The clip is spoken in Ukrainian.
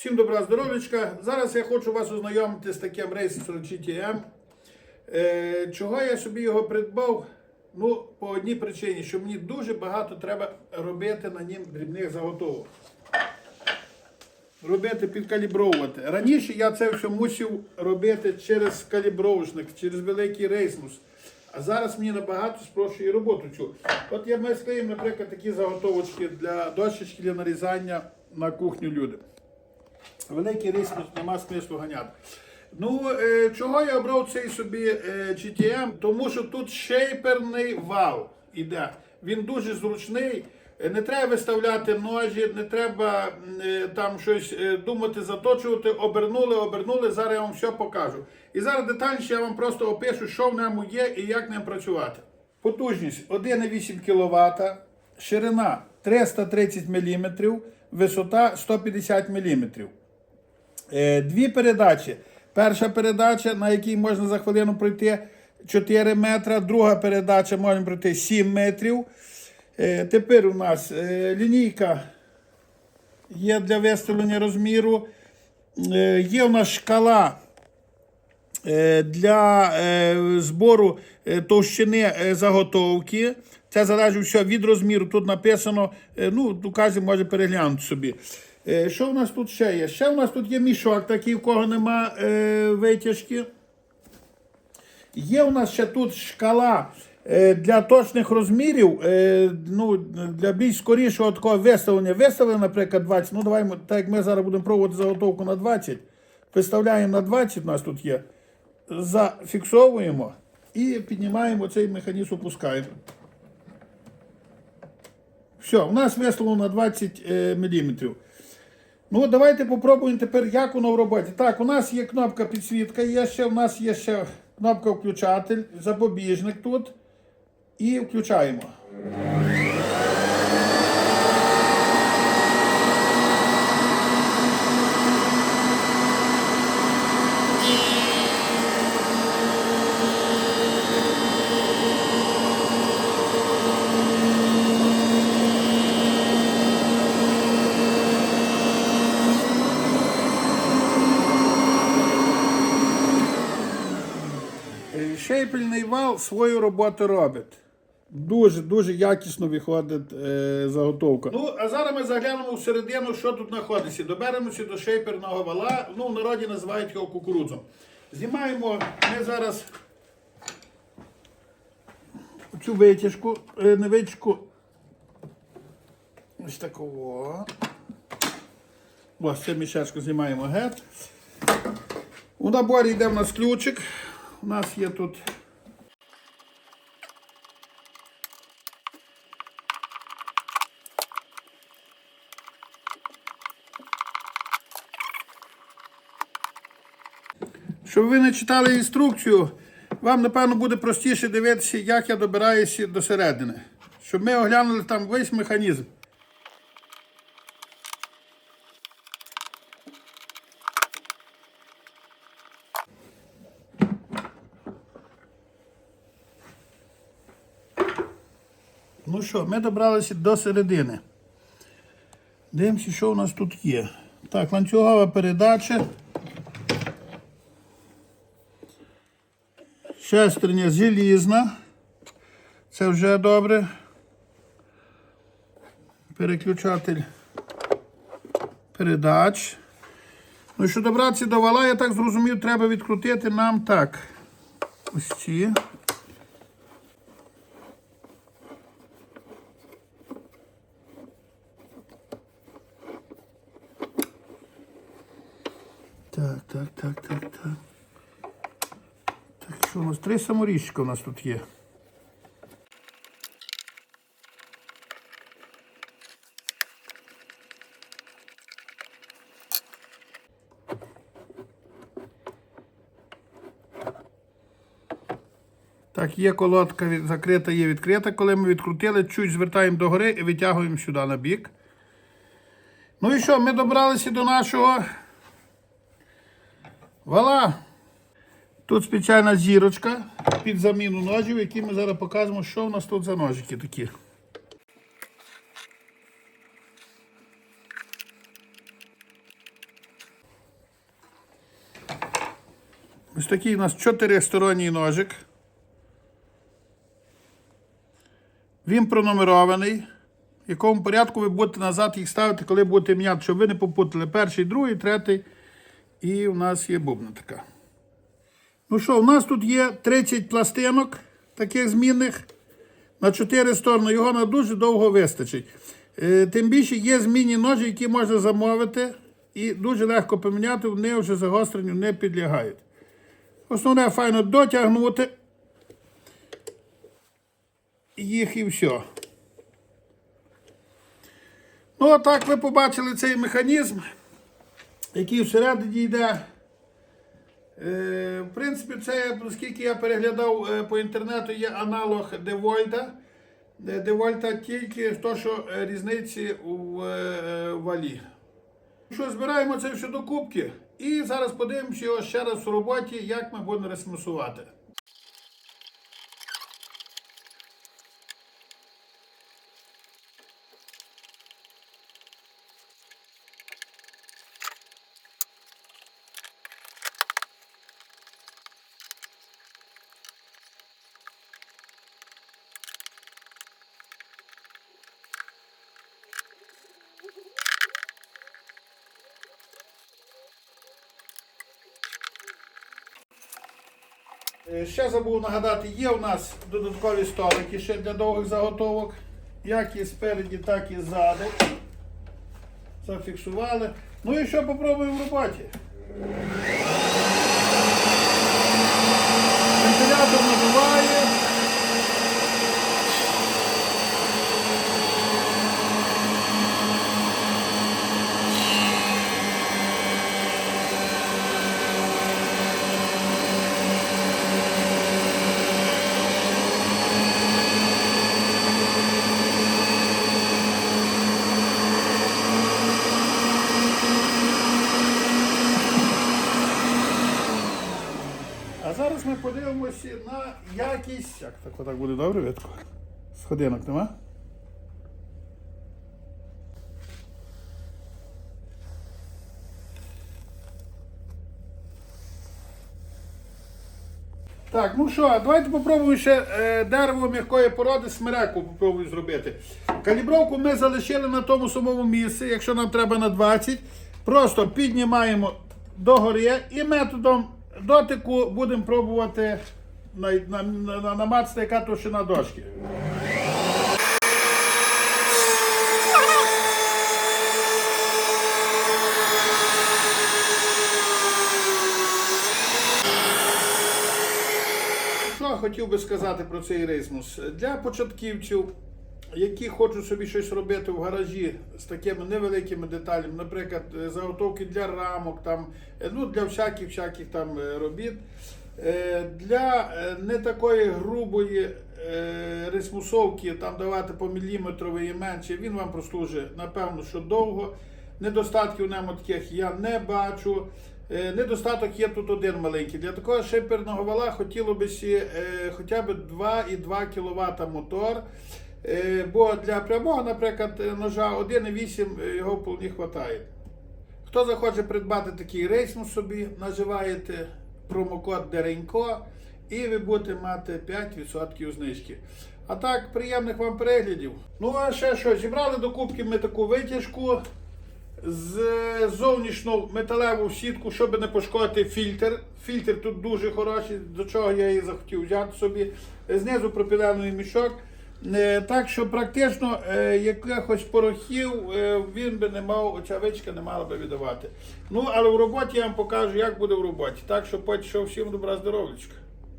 Всім добра здоров'ячка. Зараз я хочу вас ознайомити з таким рейсом GTM. Е, чого я собі його придбав? Ну, по одній причині, що мені дуже багато треба робити на нім дрібних заготовок. Робити, підкалібровувати. Раніше я це все мусив робити через калібровочник, через великий рейсмус. А зараз мені набагато спрощує роботу цю. От я ми наприклад, такі заготовочки для дощечки для нарізання на кухню люди. Великий рейсмус нема смислу ганяти. Ну, е, чого я обрав цей собі е, GTM? Тому що тут шейперний вал іде. Він дуже зручний. Е, Не треба виставляти ножі, не треба там щось думати, заточувати. Обернули, обернули. Зараз я вам все покажу. І зараз детальніше я вам просто опишу, що в ньому є і як ним працювати. Потужність 1,8 кВт, ширина 330 мм, висота 150 мм. Е, Дві передачі. Перша передача, на якій можна за хвилину пройти 4 метри, друга передача можна пройти 7 метрів. Е, Тепер у нас е, лінійка є для виставлення розміру. Є у нас шкала для збору товщини заготовки. Це залежить все від розміру. Тут написано, е, ну, в указі може переглянути собі. Е, Що в нас тут ще є? Ще у нас тут є мішок, такий, в кого нема е, витяжки. Є у нас ще тут шкала для точних розмірів, ну, для більш скорішого такого виставлення. Виставили, наприклад, 20. Ну, давай, так як ми зараз будемо пробувати заготовку на 20. Виставляємо на 20, у нас тут є. Зафіксовуємо і піднімаємо цей механізм, опускаємо. Все, у нас висло на 20 е, мм. Ну, давайте попробуємо тепер, як воно в роботі. Так, у нас є кнопка підсвітка, є ще, у нас є ще кнопка включатель, запобіжник тут. І включаємо. Е, Свою роботу робить. Дуже дуже якісно виходить е, заготовка. Ну, а зараз ми заглянемо всередину, що тут знаходиться. Доберемося до шейперного вала. Ну, в народі називають його кукурудзом. Знімаємо ми зараз цю витяжку, е, не витяжку. Ось такого. Ось цю мішечку знімаємо геть. У наборі йде в нас ключик. У нас є тут. Щоб ви не читали інструкцію, вам, напевно, буде простіше дивитися, як я добираюся до середини. Щоб ми оглянули там весь механізм. Ну що, ми добралися до середини. Дивимося, що у нас тут є. Так, ланцюгова передача. Шестерня залізна. Це вже добре. Переключатель передач. Ну, що добратися до вала, я так зрозумів, треба відкрутити нам так. Ось ці. Так, так, так, так, так. Так, що у нас? Три саморіжчика у нас тут є. Так, є колодка закрита, є відкрита. Коли ми відкрутили, чуть звертаємо догори і витягуємо сюди на бік. Ну і що, ми добралися до нашого вала. Тут спеціальна зірочка під заміну ножів, які ми зараз покажемо, що в нас тут за ножики такі. Ось такий у нас чотиристоронній ножик. Він пронумерований. В якому порядку ви будете назад їх ставити, коли будете міняти, щоб ви не попутали перший, другий, третій. І у нас є бубна така. Ну що, у нас тут є 30 пластинок таких змінних на 4 сторони. Його на дуже довго вистачить. Е, Тим більше є змінні ножі, які можна замовити, і дуже легко поміняти, вони вже загостренню не підлягають. Основне файно дотягнути їх і все. Ну, отак ви побачили цей механізм, який всередині йде. Е, В принципі, це, оскільки я переглядав е, по інтернету, є аналог Девольта. Девольта тільки то, що е, різниці у е, валі. Що, збираємо це все до кубки і зараз подивимося його ще раз в роботі, як ми будемо ресмусувати. Ще забув нагадати, є у нас додаткові столики ще для довгих заготовок, як і спереді, так і ззаду. Зафіксували. Ну і що попробуємо в роботі. Вентилятор надуває. А зараз ми подивимося на якість. Як так отак буде добре видко? Сходинок нема? Так, ну що, давайте попробуємо ще е, дерево м'якої породи смереку попробую зробити. Калібровку ми залишили на тому самому місці, якщо нам треба на 20. Просто піднімаємо догори і методом дотику будемо пробувати на, на, на, намацати, яка товщина дошки. Хотів би сказати про цей рейсмус? Для початківців, які хочуть собі щось робити в гаражі з такими невеликими деталями, наприклад, е, заготовки для рамок, там, е, ну, для всяких всяких там е, робіт. Для не такої грубої рисмусовки, там давати по міліметрові і менше, він вам прослужить, напевно, що довго. Недостатків в таких я не бачу. Недостаток є тут один маленький. Для такого шиперного вала хотіло б хоча б 2,2 кВт мотор. Е, бо для прямого, наприклад, е, ножа 1,8 е, його вполне вистачає. Хто захоче придбати такий рейсмус собі, наживаєте промокод Деренько і ви будете мати 5% знижки. А так, приємних вам переглядів. Ну а ще що, зібрали до кубки ми таку витяжку з зовнішню металеву сітку, щоб не пошкодити фільтр. Фільтр тут дуже хороший, до чого я її захотів взяти собі. Знизу пропілений мішок. Е, Так що практично е, якихось порохів е, він би не мав, очавичка, не мала би віддавати. Ну, але в роботі я вам покажу, як буде в роботі. Так що, поки що всім добра здоров'ячка.